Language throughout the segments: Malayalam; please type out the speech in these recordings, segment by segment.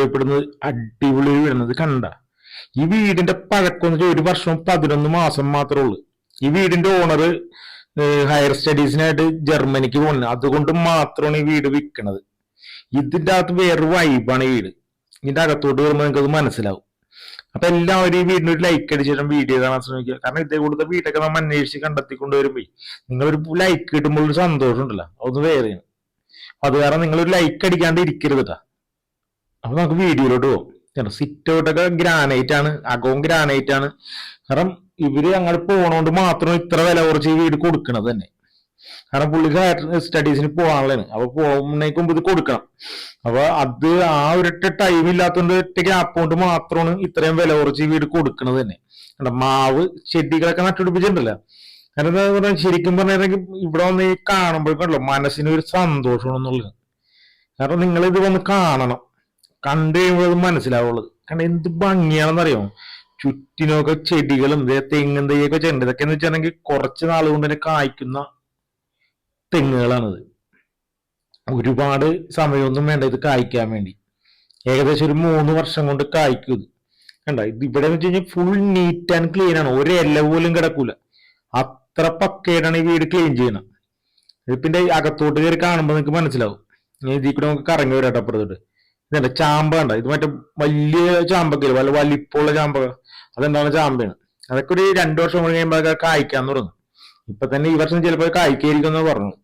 അനുഭവപ്പെടുന്നത് അടിപൊളി വീടുന്നത് കണ്ട. ഈ വീടിന്റെ പഴക്കം എന്ന് വെച്ചാൽ ഒരു വർഷം പതിനൊന്ന് മാസം മാത്രമേ ഉള്ളൂ. ഈ വീടിന്റെ ഓണർ ഹയർ സ്റ്റഡീസിനായിട്ട് ജർമ്മനിക്ക് പോകുന്നത് അതുകൊണ്ട് മാത്രമാണ് ഈ വീട് വിൽക്കണത് ഇതിന്റെ അകത്ത് വേറൊരു വൈബാണ് വീട്. ഇതിന്റെ അകത്തോട്ട് വരുമ്പോൾ നിങ്ങൾക്ക് അത് മനസ്സിലാവും. അപ്പൊ എല്ലാവരും ഈ വീടിന് ഒരു ലൈക്ക് അടിച്ചിട്ടും വീഡിയോ കാണാൻ ശ്രമിക്കുക. കാരണം ഇതേ കൂടുതൽ വീട്ടൊക്കെ നമ്മൾ അന്വേഷിച്ച് കണ്ടെത്തിക്കൊണ്ട് വരുമ്പോ നിങ്ങളൊരു ലൈക്ക് കിട്ടുമ്പോൾ ഒരു സന്തോഷം ഉണ്ടല്ലോ അതൊന്ന് വേറെയാണ്. അത് കാരണം നിങ്ങളൊരു ലൈക്ക് അടിക്കാണ്ട് ഇരിക്കരുത് കേട്ടാ. അപ്പൊ നമുക്ക് വീഡിയോയിലോട്ട് പോകും സിറ്റ് ഔട്ടൊക്കെ ഗ്രാനൈറ്റ് ആണ്. അകവും ഗ്രാനൈറ്റ് ആണ്. കാരണം ഇവർ അങ്ങോട്ട് പോണോണ്ട് മാത്രം ഇത്ര വില കുറച്ച് ഈ വീട് കൊടുക്കണത് തന്നെ. കാരണം പുള്ളിക്ക് സ്റ്റഡീസിന് പോകാനുള്ളതാണ്. അപ്പൊ പോകുന്നേക്കും ഇത് കൊടുക്കണം. അപ്പൊ അത് ആ ഒരൊറ്റ ടൈം ഇല്ലാത്തതുകൊണ്ട് ഒറ്റ ഗ്യാപ്പ് കൊണ്ട് മാത്രമാണ് ഇത്രയും വില കുറച്ച് ഈ വീട് കൊടുക്കണത് തന്നെ. കണ്ടോ? മാവ് ചെടികളൊക്കെ നട്ടുപിടിപ്പിച്ചിട്ടുണ്ടല്ലോ. കാരണം എന്താ പറഞ്ഞാൽ ശരിക്കും പറഞ്ഞിട്ടുണ്ടെങ്കിൽ ഇവിടെ വന്ന് ഈ മനസ്സിന് ഒരു സന്തോഷമാണെന്നുള്ളത്. കാരണം നിങ്ങൾ ഇത് വന്ന് കാണണം. കണ്ടു കഴിയുമ്പോൾ അത് മനസ്സിലാവുള്ളത്. കാരണം എന്ത് ഭംഗിയാണെന്നറിയോ? ചുറ്റിനൊക്കെ ചെടികളും തെങ്ങും തൈയൊക്കെ ചെണ്ട് ഇതൊക്കെ എന്ന് വെച്ചിട്ടുണ്ടെങ്കിൽ കുറച്ച് നാൾ കൊണ്ട് തന്നെ കായ്ക്കുന്ന തെങ്ങുകളാണിത്. ഒരുപാട് സമയമൊന്നും വേണ്ട ഇത് കായ്ക്കാൻ വേണ്ടി. ഏകദേശം ഒരു മൂന്ന് വർഷം കൊണ്ട് കായ്ക്കും ഇത്. കണ്ട? ഇത് ഇവിടെ വെച്ച് കഴിഞ്ഞാൽ ഫുൾ നീറ്റ് ആൻഡ് ക്ലീൻ ആണ്. ഒരു എല്ല പോലും കിടക്കൂല. അത്ര പക്കയായിട്ടാണ് ഈ വീട് ക്ലീൻ ചെയ്യണം ഇതിപ്പിന്റെ അകത്തോട്ട് കയറി കാണുമ്പോൾ നിങ്ങൾക്ക് മനസ്സിലാവും. ഇതിൽ കൂടെ നമുക്ക് കറങ്ങി വരാട്ടോ അപ്പുറത്തോട്ട് ഇതല്ല ചാമ്പ കണ്ട? ഇത് മറ്റേ വലിയ ചാമ്പൊക്കെ വല്ല വലിപ്പമുള്ള ചാമ്പക അതെന്താണ് ചാമ്പയാണ് അതൊക്കെ ഒരു രണ്ടു വർഷം കൂടി കഴിയുമ്പോൾ അതൊക്കെ കായ്ക്കാൻ തുടങ്ങും. ഇപ്പൊ തന്നെ ഈ വർഷം ചിലപ്പോൾ കായ്ക്കായിരിക്കും എന്ന് പറഞ്ഞു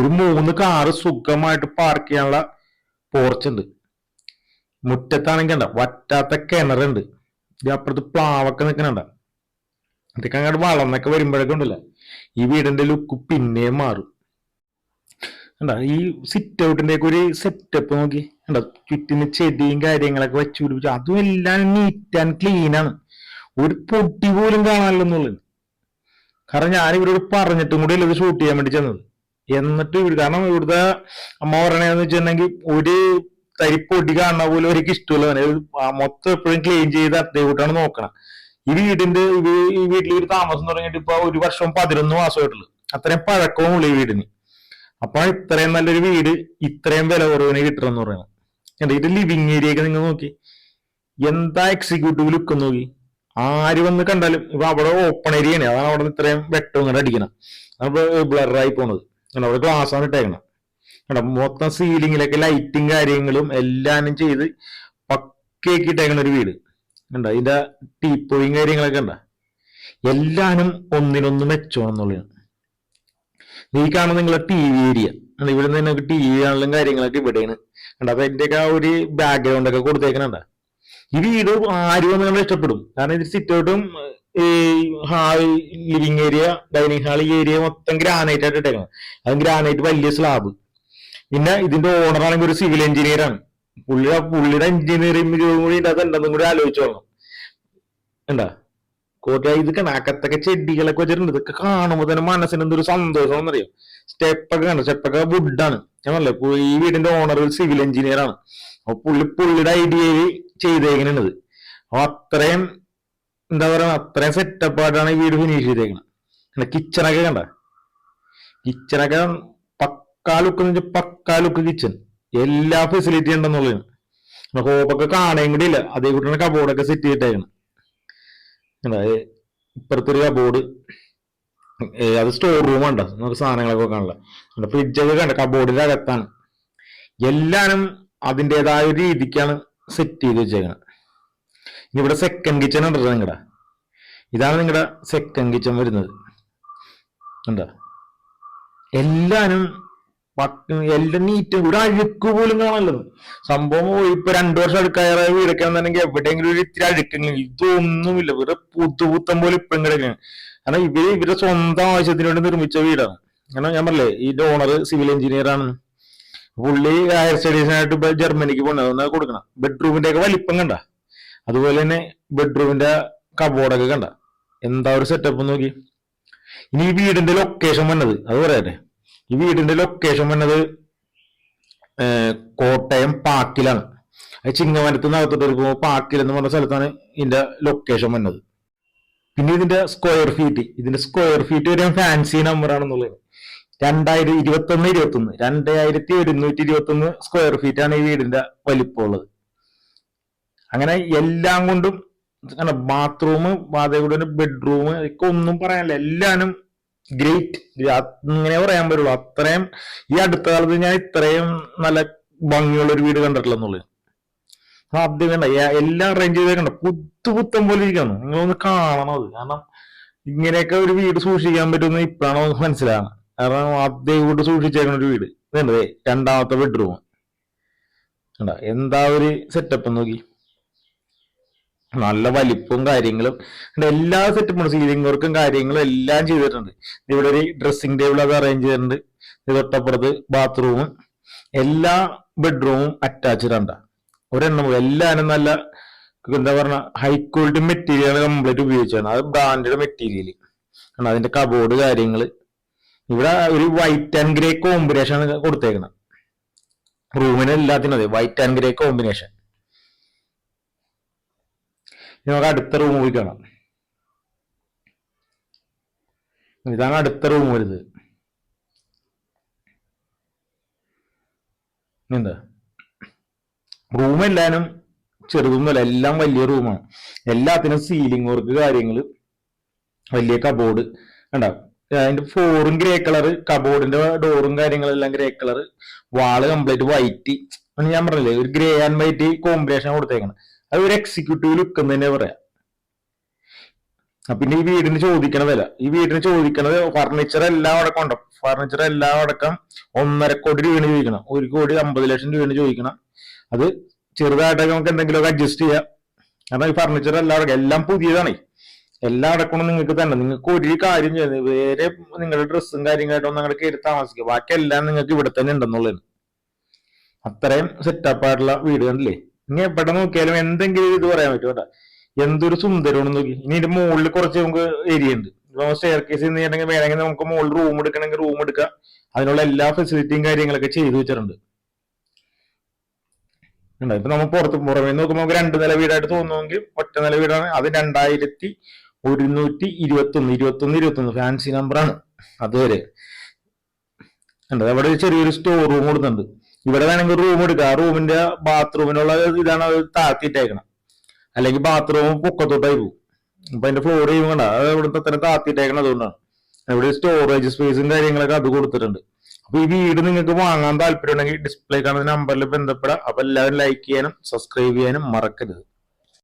ഒരു മൂന്ന് കാറ് സുഖമായിട്ട് പാർക്ക് ചെയ്യാനുള്ള പോർച്ച് ഉണ്ട്. മുറ്റത്താണെങ്കിൽ ഉണ്ട വറ്റാത്ത കിണറുണ്ട് ഇത് അപ്പുറത്ത് പ്ലാവൊക്കെ നിൽക്കണുണ്ട ഇതൊക്കെ അങ്ങോട്ട് വളർന്നൊക്കെ വരുമ്പോഴൊക്കെ ഉണ്ടല്ല. ഈ വീടിന്റെ ലുക്ക് പിന്നെയും മാറും. കണ്ട ഈ സിറ്റ് ഔട്ടിന്റെ ഒരു സെറ്റപ്പ് നോക്കി. എന്താ ചുറ്റിന് ചെടിയും കാര്യങ്ങളൊക്കെ വെച്ചു പിടിപ്പിച്ചു. അതും എല്ലാം നീറ്റ് ആൻഡ് ക്ലീൻ ആണ്. ഒരു പൊട്ടി പോലും കാണാനില്ലെന്നുള്ളത് കാരണം ഞാൻ ഇവരോട് പറഞ്ഞിട്ടും കൂടി ഇത് ഷൂട്ട് ചെയ്യാൻ വേണ്ടി ചെന്നത്. എന്നിട്ട് ഇവർ കാരണം ഇവിടുത്തെ അമ്മ പറയണെന്ന് വെച്ചിട്ടുണ്ടെങ്കിൽ ഒരു തരിപ്പൊടി കാണുന്ന പോലും അവർക്ക് ഇഷ്ടമല്ല മൊത്തം എപ്പോഴും ക്ലീൻ ചെയ്ത് അതേകൂട്ടാണ് നോക്കണം. ഈ വീടിന്റെ ഈ വീട്ടിൽ ഒരു താമസം തുടങ്ങിയിട്ട് ഇപ്പൊ ഒരു വർഷം പതിനൊന്ന് മാസമായിട്ടുള്ളൂ. അത്രയും പഴക്കവും ഉള്ളു ഈ വീടിന്. അപ്പൊ ഇത്രയും നല്ലൊരു വീട് ഇത്രയും വില കുറവിന് കിട്ടണമെന്ന് പറയുന്നത്. എന്താ ഇത് ലിവിങ് ഏരിയ നിങ്ങൾ നോക്കി. എന്താ എക്സിക്യൂട്ടീവ് ലുക്ക് നോക്കി. ആര് വന്ന് കണ്ടാലും ഇപ്പൊ അവിടെ ഓപ്പൺ ഏരിയ ആണ്. അതാണ് അവിടെ ഇത്രയും വെട്ടം ഇങ്ങനെ അടിക്കണം അപ്പൊ ബ്ലറായി പോണത്. അവിടെ ഗ്ലാസ് ആണ് ഇട്ടേക്കണം കേട്ടോ മൊത്തം സീലിങ്ങിലൊക്കെ ലൈറ്റും കാര്യങ്ങളും എല്ലാം ചെയ്ത് പക്കയാക്കി ഇട്ടേക്കണ ഒരു വീട്. കണ്ടോ? ഇതിന്റെ ടീപ്പോയും കാര്യങ്ങളൊക്കെ ഉണ്ടോ എല്ലാനും ഒന്നിനൊന്ന് മെച്ചമാണെന്നുള്ളതാണ്. ഈ കാണുന്ന നിങ്ങളെ ടി വി ഏരിയ ഇവിടെ നിന്ന് നമുക്ക് ടി വി കാര്യങ്ങളൊക്കെ ഇവിടെയാണ്. കണ്ടോ അപ്പൊ അതിന്റെയൊക്കെ ആ ഒരു ബാക്ക്ഗ്രൗണ്ട് ഒക്കെ കൊടുത്തേക്കണണ്ട ഈ വീട് ആര് വന്ന് നമ്മൾ ഇഷ്ടപ്പെടും. കാരണം ഇത് സിറ്റ് ഔട്ടും ഈ hall living area dining hall ഈ ഏരിയ മൊത്തം ഗ്രാനൈറ്റ് ആയിട്ട് ഇട്ടേക്കണം. അത് ഗ്രാനൈറ്റ് വലിയ സ്ലാബ് പിന്നെ ഇതിന്റെ ഓണർ ആണെങ്കിൽ ഒരു സിവിൽ എഞ്ചിനീയർ ആണ്. പുള്ളിയുടെ പുള്ളിയുടെ എഞ്ചിനീയറിംഗ് ജോലി കൂടി ഉണ്ടാകുന്നുണ്ടെന്നും കൂടി ആലോചിച്ചോളണം എന്താ കോട്ടയ ഇത് കണക്കത്തൊക്കെ ചെടികളൊക്കെ വെച്ചിട്ടുണ്ട്. ഇതൊക്കെ കാണുമ്പോൾ തന്നെ മനസ്സിന് എന്തൊരു സന്തോഷം എന്നറിയാം സ്റ്റെപ്പൊക്കെ കണ്ടു സ്റ്റെപ്പൊക്കെ വുഡാണ് ഞാൻ പറഞ്ഞില്ലേ ഈ വീടിന്റെ ഓണർ ഒരു സിവിൽ എഞ്ചിനീയർ ആണ്. അപ്പൊ പുള്ളി പുള്ളിയുടെ ഐഡിയയിൽ ചെയ്തേക്കണത്. അപ്പൊ അത്രയും എന്താ പറയുക അത്രയും സെറ്റപ്പായിട്ടാണ് ഈ വീട് ഫിനിഷ് ചെയ്തേക്കണത്. കിച്ചണൊക്കെ കണ്ട? കിച്ചണൊക്കെ പക്കാ ലുക്ക് എന്ന് വെച്ചാൽ പക്കാ ലുക്ക് കിച്ചൺ എല്ലാ ഫെസിലിറ്റി ഉണ്ടെന്നുള്ളതാണ്. ഹോപ്പൊക്കെ കാണേം കൂടി ഇല്ല. അതേ കൂട്ടാണ് കബോർഡൊക്കെ സെറ്റ് ചെയ്തിട്ടേക്കണം ഏ, ഇപ്പുറത്തൊരു കബോർഡ് അത് സ്റ്റോർ റൂം ഉണ്ട്? നമുക്ക് സാധനങ്ങളൊക്കെ വെക്കാനുള്ള. ഫ്രിഡ്ജൊക്കെ കണ്ട കബോർഡിന്റെ അകത്താണ്. എല്ലാനും അതിന്റെതായ രീതിക്കാണ് സെറ്റ് ചെയ്ത് വെച്ചേക്കുന്നത് ഇനി ഇവിടെ സെക്കൻഡ് കിച്ചൺ ഉണ്ടല്ലോ നിങ്ങളുടെ ഇതാണ് നിങ്ങളുടെ സെക്കൻഡ് കിച്ചൺ വരുന്നത്. എന്താ എല്ലാനും എല്ലാം ഒരു അഴുക്ക് പോലും കാണാനല്ലോ സംഭവം ഇപ്പൊ രണ്ടു വർഷം അടുക്കായ വീടൊക്കെ ആണെന്നുണ്ടെങ്കിൽ എവിടെയെങ്കിലും ഒരു ഇത്തിരി അഴുക്കെങ്കിലും ഇതൊന്നുമില്ല. ഇവരുടെ പുതുപുത്തം പോലെ ഇപ്പം കിടക്കുകയാണ് കാരണം ഇവർ ഇവരുടെ സ്വന്തം ആവശ്യത്തിന് വേണ്ടി നിർമ്മിച്ച വീടാണ്. കാരണം ഞാൻ പറഞ്ഞേ ഈ ഡോണർ സിവിൽ എഞ്ചിനീയർ ആണ്. പുള്ളി ഹയർ സ്റ്റഡീസിനായിട്ട് ജർമ്മനിക്ക് ഒന്ന് കൊടുക്കണം. ബെഡ്റൂമിന്റെ ഒക്കെ വലിപ്പം കണ്ട. അതുപോലെ തന്നെ ബെഡ്റൂമിന്റെ കബോർഡൊക്കെ കണ്ട. എന്താ ഒരു സെറ്റപ്പ് നോക്കി. ഇനി ഈ വീടിന്റെ ലൊക്കേഷൻ വന്നത് അത് പറയട്ടെ ഈ വീടിന്റെ ലൊക്കേഷൻ വന്നത് കോട്ടയം പാക്കിലാണ്. അത് ചിങ്ങവനത്ത് നിന്ന് അകത്തോട്ട് വരുമ്പോൾ പാക്കിൽ എന്ന് പറഞ്ഞ സ്ഥലത്താണ് ഇതിന്റെ ലൊക്കേഷൻ വന്നത്. പിന്നെ ഇതിന്റെ സ്ക്വയർ ഫീറ്റ് ഇതിന്റെ സ്ക്വയർ ഫീറ്റ് വരെ ഫാൻസി നമ്പർ ആണെന്നുള്ളത്. രണ്ടായിരത്തി ഇരുപത്തി ഒന്ന് ഇരുപത്തി ഒന്ന് രണ്ടായിരത്തി ഒരുന്നൂറ്റി ഇരുപത്തി ഒന്ന് സ്ക്വയർ ഫീറ്റ് ആണ് ഈ വീടിന്റെ വലിപ്പമുള്ളത് അങ്ങനെ എല്ലാം കൊണ്ടും ബാത്റൂം വാതകൂടെ ബെഡ്റൂം ഒക്കെ ഒന്നും പറയാനില്ല. എല്ലാനും ഗ്രേറ്റ് അങ്ങനെ പറയാൻ പറ്റുള്ളൂ? അത്രയും ഈ അടുത്ത കാലത്ത് ഞാൻ ഇത്രയും നല്ല ഭംഗിയുള്ള ഒരു വീട് കണ്ടിട്ടില്ല എന്നുള്ളത് ആദ്യം കണ്ട എല്ലാം അറേഞ്ച് ചെയ്തേക്കണ്ട പുത്തു പുത്തം പോലെ ഇരിക്കുന്നു നിങ്ങളൊന്ന് കാണണം അത്. കാരണം ഇങ്ങനെയൊക്കെ ഒരു വീട് സൂക്ഷിക്കാൻ പറ്റുമെന്ന് ഇപ്പോഴാണ് നമുക്ക് മനസ്സിലാകണം കാരണം ആദ്യം വീട് സൂക്ഷിച്ചേക്കണ ഒരു വീട്. ഇതുണ്ട് രണ്ടാമത്തെ ബെഡ്റൂം കണ്ട? എന്താ ഒരു സെറ്റപ്പ് നോക്കി. നല്ല വലിപ്പവും കാര്യങ്ങളും. എല്ലാ സെറ്റപ്പും സീലിംഗ് വർക്കും കാര്യങ്ങളും എല്ലാം ചെയ്തിട്ടുണ്ട്. ഇവിടെ ഒരു ഡ്രസ്സിംഗ് ടേബിൾ അത് അറേഞ്ച് ചെയ്തിട്ടുണ്ട്. തൊട്ടപ്പുറത്ത് ബാത്റൂമും എല്ലാ ബെഡ്റൂമും അറ്റാച്ച്ഡ് ഉണ്ട് ഒരെണ്ണം എല്ലാവരും നല്ല എന്താ പറഞ്ഞ ഹൈ ക്വാളിറ്റി മെറ്റീരിയൽ കംപ്ലീറ്റ് ഉപയോഗിച്ചാണ്. അത് ബ്രാൻഡഡ് മെറ്റീരിയൽ ആണ് അതിന്റെ കബോർഡ് കാര്യങ്ങൾ ഇവിടെ ഒരു വൈറ്റ് ആൻഡ് ഗ്രേ കോമ്പിനേഷൻ ആണ് കൊടുത്തേക്കുന്നത് റൂമിന് എല്ലാത്തിനും അതെ. വൈറ്റ് ആൻഡ് ഗ്രേ കോമ്പിനേഷൻ നമുക്ക് അടുത്ത റൂം പോയി കാണാം. ഇതാണ് അടുത്ത റൂം വരുന്നത്. എന്താ റൂം എല്ലാനും ചെറുതൊന്നുമല്ല എല്ലാം വലിയ റൂമാണ് എല്ലാത്തിനും സീലിംഗ് വർക്ക് കാര്യങ്ങൾ വലിയ കബോർഡ് ഉണ്ടാവും അതിന്റെ ഫ്ലോറും ഗ്രേ കളർ കബോർഡിന്റെ ഡോറും കാര്യങ്ങളെല്ലാം grey colour wall complete white ഞാൻ പറഞ്ഞില്ലേ ഒരു ഗ്രേ ആൻഡ് വൈറ്റ് കോമ്പിനേഷൻ കൊടുത്തേക്കണം അത് ഒരു എക്സിക്യൂട്ടീവ് ലുക്ക് എന്ന് തന്നെ പറയാം. പിന്നെ ഈ വീടിന് ചോദിക്കണതല്ല ഈ വീടിന് ചോദിക്കണത് ഫർണിച്ചർ എല്ലാം അടക്കം ഉണ്ടോ? ഫർണിച്ചർ എല്ലാം അടക്കം ഒന്നര കോടി രൂപയാണ് ചോദിക്കണം ഒരു കോടി അമ്പത് ലക്ഷം രൂപയാണ് ചോദിക്കണം അത് ചെറുതായിട്ടൊക്കെ നമുക്ക് എന്തെങ്കിലുമൊക്കെ അഡ്ജസ്റ്റ് ചെയ്യാം. കാരണം ഈ ഫർണിച്ചർ എല്ലാം അടക്കം എല്ലാം പുതിയതാണ്. എല്ലാം അടക്കണം നിങ്ങൾക്ക് തന്നെ. നിങ്ങൾക്ക് ഒരു കാര്യം ചെയ്യുന്നത് വേറെ നിങ്ങളുടെ ഡ്രസ്സും കാര്യങ്ങളായിട്ടൊന്നും അങ്ങനെ കയറി താമസിക്കുക. ബാക്കി എല്ലാം നിങ്ങൾക്ക് ഇവിടെ തന്നെ ഉണ്ടെന്നുള്ളതാണ്. അത്രയും സെറ്റപ്പ് ആയിട്ടുള്ള വീട് കണ്ടില്ലേ? ഇനി എവിടെ നോക്കിയാലും എന്തെങ്കിലും ഇത് പറയാൻ പറ്റും എന്തൊരു സുന്ദരമാണ് നോക്കി. ഇനി ഇതിന്റെ മുകളിൽ കുറച്ച് നമുക്ക് ഏരിയ ഉണ്ട്. ഇപ്പൊ സ്റ്റെയർ കേസ് വേണമെങ്കിൽ നമുക്ക് മുകളിൽ റൂം എടുക്കണമെങ്കിൽ റൂം എടുക്കാം. അതിനുള്ള എല്ലാ ഫെസിലിറ്റിയും കാര്യങ്ങളൊക്കെ ചെയ്തു വെച്ചിട്ടുണ്ട്. ഇപ്പൊ നമ്മൾ പുറത്ത് പുറമേ നോക്കുമ്പോൾ നമുക്ക് രണ്ട് നില വീടായിട്ട് തോന്നുമെങ്കിൽ ഒറ്റ നില വീടാണ്. അത് രണ്ടായിരത്തി ഒരുന്നൂറ്റി ഇരുപത്തി ഒന്ന് ഇരുപത്തി ഒന്ന് ഇരുപത്തി ഒന്ന് ഫാൻസി നമ്പറാണ് അതുവരെ. ഉണ്ട് അവിടെ ചെറിയൊരു സ്റ്റോർ റൂം കൊടുക്കുന്നുണ്ട് ഇവിടെ വേണമെങ്കിൽ റൂം എടുക്കാം. റൂമിന്റെ ബാത്റൂമിനുള്ള ഇതാണ് അത് താത്തിയിട്ടേക്കണം. അല്ലെങ്കിൽ ബാത്റൂം പൊക്കത്തോട്ടായി പോകും. അപ്പൊ അതിന്റെ ഫ്ലോർ ചെയ്യുമ്പോൾ അത് ഇവിടുത്തെ തന്നെ താത്തിയിട്ടേക്കണം അതുകൊണ്ടാണ്. ഇവിടെ സ്റ്റോറേജ് സ്പേസും കാര്യങ്ങളൊക്കെ അത് കൊടുത്തിട്ടുണ്ട്. അപ്പൊ ഈ വീട് നിങ്ങൾക്ക് വാങ്ങാൻ താല്പര്യം ഉണ്ടെങ്കിൽ ഡിസ്പ്ലേ കാണുന്ന നമ്പറിൽ ബന്ധപ്പെടാം. അപ്പൊ എല്ലാവരും ലൈക്ക് ചെയ്യാനും സബ്സ്ക്രൈബ് ചെയ്യാനും മറക്കരുത്.